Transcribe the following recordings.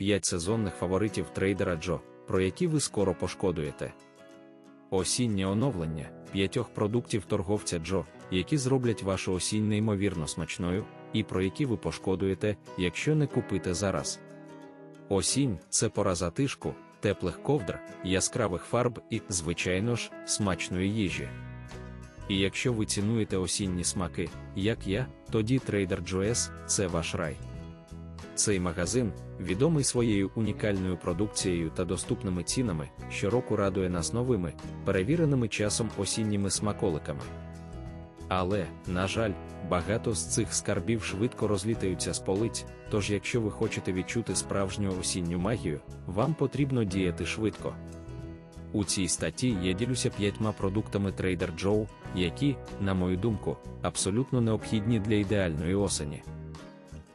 5 сезонних фаворитів трейдера Джо, про які ви скоро пошкодуєте. Осіннє оновлення п'ятьох продуктів торговця Джо, які зроблять вашу осінь неймовірно смачною, і про які ви пошкодуєте, якщо не купите зараз. Осінь це пора затишку, теплих ковдр, яскравих фарб і, звичайно ж, смачної їжі. І якщо ви цінуєте осінні смаки, як я, тоді Trader Joe's – це ваш рай. Цей магазин, відомий своєю унікальною продукцією та доступними цінами, щороку радує нас новими, перевіреними часом осінніми смаколиками. Але, на жаль, багато з цих скарбів швидко розлітаються з полиць, тож якщо ви хочете відчути справжню осінню магію, вам потрібно діяти швидко. У цій статті я ділюся п'ятьма продуктами Trader Joe, які, на мою думку, абсолютно необхідні для ідеальної осені.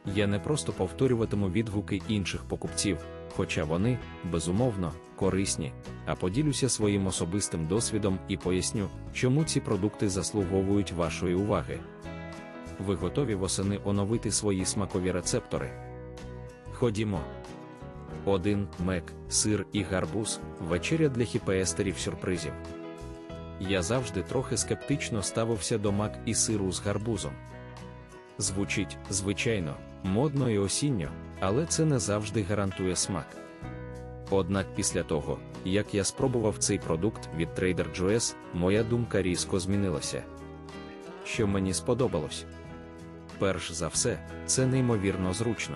Я не просто повторюватиму відгуки інших покупців, хоча вони, безумовно, корисні, а поділюся своїм особистим досвідом і поясню, чому ці продукти заслуговують вашої уваги. Ви готові восени оновити свої смакові рецептори? Ходімо. 1. Мек, сир і гарбуз вечеря для хіпеестерів сюрпризів. Я завжди трохи скептично ставився до мак і сиру з гарбузом. Звучить, звичайно, модно і осінньо, але це не завжди гарантує смак. Однак після того, як я спробував цей продукт від Trader Joe's, моя думка різко змінилася. Що мені сподобалось? Перш за все, це неймовірно зручно.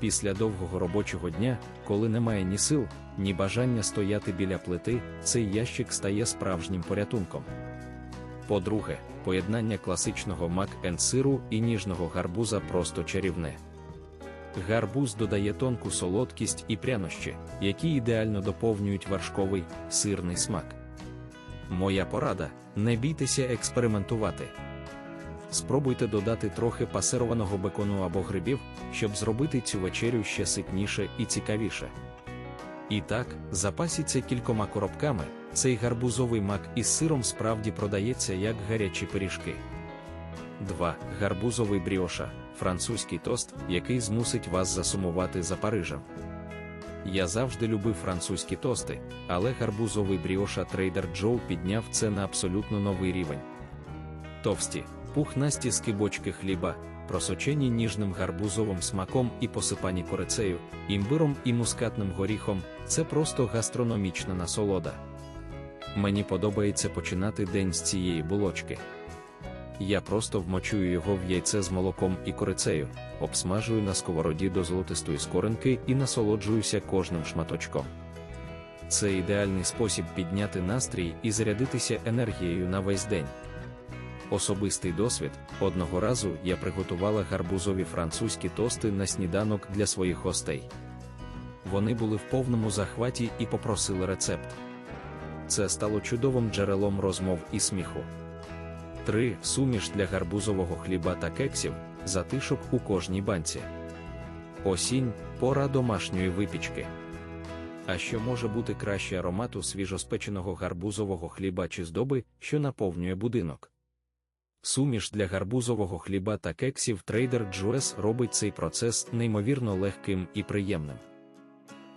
Після довгого робочого дня, коли немає ні сил, ні бажання стояти біля плити, цей ящик стає справжнім порятунком. По-друге, поєднання класичного мак енд сиру і ніжного гарбуза просто чарівне. Гарбуз додає тонку солодкість і прянощі, які ідеально доповнюють вершковий сирний смак. Моя порада не бійтеся експериментувати. Спробуйте додати трохи пасированого бекону або грибів, щоб зробити цю вечерю ще ситніше і цікавіше. І так, запасіться кількома коробками, цей гарбузовий мак із сиром справді продається як гарячі пиріжки. 2. Гарбузовий бріоша французький тост, який змусить вас засумувати за Парижем. Я завжди любив французькі тости, але гарбузовий бріоша Trader Joe підняв це на абсолютно новий рівень. Товсті, пухнасті скибочки хліба, просочені ніжним гарбузовим смаком і посипані корицею, імбиром і мускатним горіхом це просто гастрономічна насолода. Мені подобається починати день з цієї булочки. Я просто вмочую його в яйце з молоком і корицею, обсмажую на сковороді до золотистої скоринки і насолоджуюся кожним шматочком. Це ідеальний спосіб підняти настрій і зарядитися енергією на весь день. Особистий досвід одного разу я приготувала гарбузові французькі тости на сніданок для своїх гостей. Вони були в повному захваті і попросили рецепт. Це стало чудовим джерелом розмов і сміху. 3. Суміш для гарбузового хліба та кексів, затишок у кожній банці. Осінь пора домашньої випічки. А що може бути краще аромату свіжоспеченого гарбузового хліба чи здоби, що наповнює будинок? Суміш для гарбузового хліба та кексів Trader Joe's робить цей процес неймовірно легким і приємним.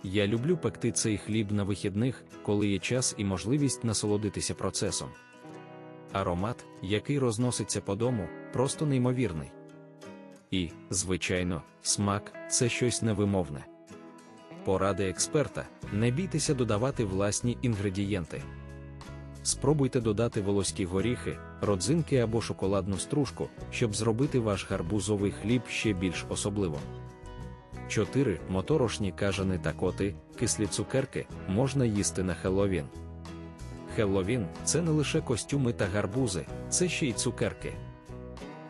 Я люблю пекти цей хліб на вихідних, коли є час і можливість насолодитися процесом. Аромат, який розноситься по дому, просто неймовірний. І, звичайно, смак це щось невимовне. Поради експерта: не бійтеся додавати власні інгредієнти. Спробуйте додати волоські горіхи, родзинки або шоколадну стружку, щоб зробити ваш гарбузовий хліб ще більш особливим. 4. Моторошні кажани та коти, кислі цукерки можна їсти на Хелловін. Хелловін це не лише костюми та гарбузи, це ще й цукерки.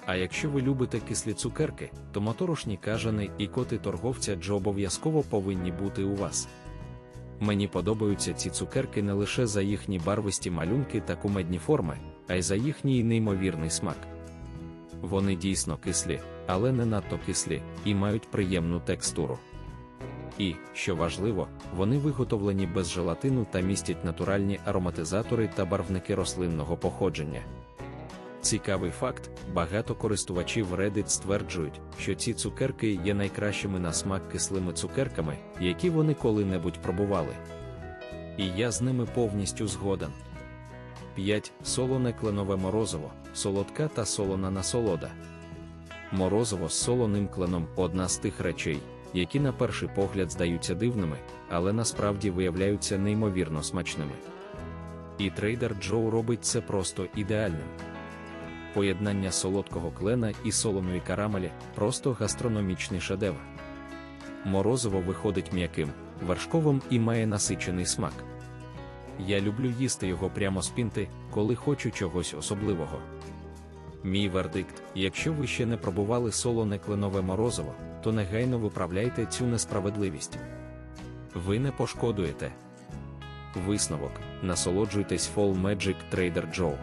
А якщо ви любите кислі цукерки, то моторошні кажани і коти торговця Джо обов'язково повинні бути у вас. Мені подобаються ці цукерки не лише за їхні барвисті малюнки та кумедні форми, а й за їхній неймовірний смак. Вони дійсно кислі, але не надто кислі, і мають приємну текстуру. І, що важливо, вони виготовлені без желатину та містять натуральні ароматизатори та барвники рослинного походження. Цікавий факт: багато користувачів Reddit стверджують, що ці цукерки є найкращими на смак кислими цукерками, які вони коли-небудь пробували. І я з ними повністю згоден. 5. Солоне кленове морозиво, солодка та солона насолода. Морозиво з солоним кленом одна з тих речей, які на перший погляд здаються дивними, але насправді виявляються неймовірно смачними. І трейдер Джоу робить це просто ідеальним. Поєднання солодкого клена і солоної карамелі просто гастрономічний шедевр. Морозиво виходить м'яким, вершковим і має насичений смак. Я люблю їсти його прямо з пінти, коли хочу чогось особливого. Мій вердикт: якщо ви ще не пробували солоне кленове морозиво, то негайно виправляйте цю несправедливість. Ви не пошкодуєте. Висновок: насолоджуйтесь Fall Magic Trader Joe.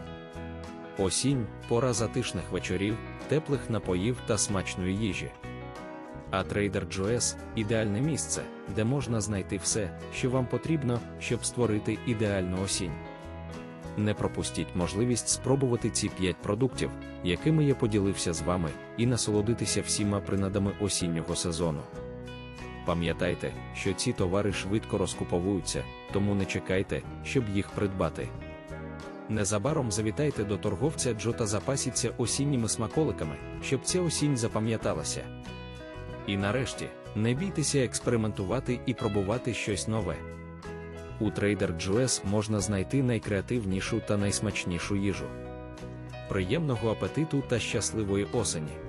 Осінь пора затишних вечорів, теплих напоїв та смачної їжі. А Trader Joe's – ідеальне місце, де можна знайти все, що вам потрібно, щоб створити ідеальну осінь. Не пропустіть можливість спробувати ці 5 продуктів, якими я поділився з вами, і насолодитися всіма принадами осіннього сезону. Пам'ятайте, що ці товари швидко розкуповуються, тому не чекайте, щоб їх придбати. Незабаром завітайте до торговця Джо та запасіться осінніми смаколиками, щоб ця осінь запам'яталася. І нарешті, не бійтеся експериментувати і пробувати щось нове. У Trader Joe's можна знайти найкреативнішу та найсмачнішу їжу. Приємного апетиту та щасливої осені!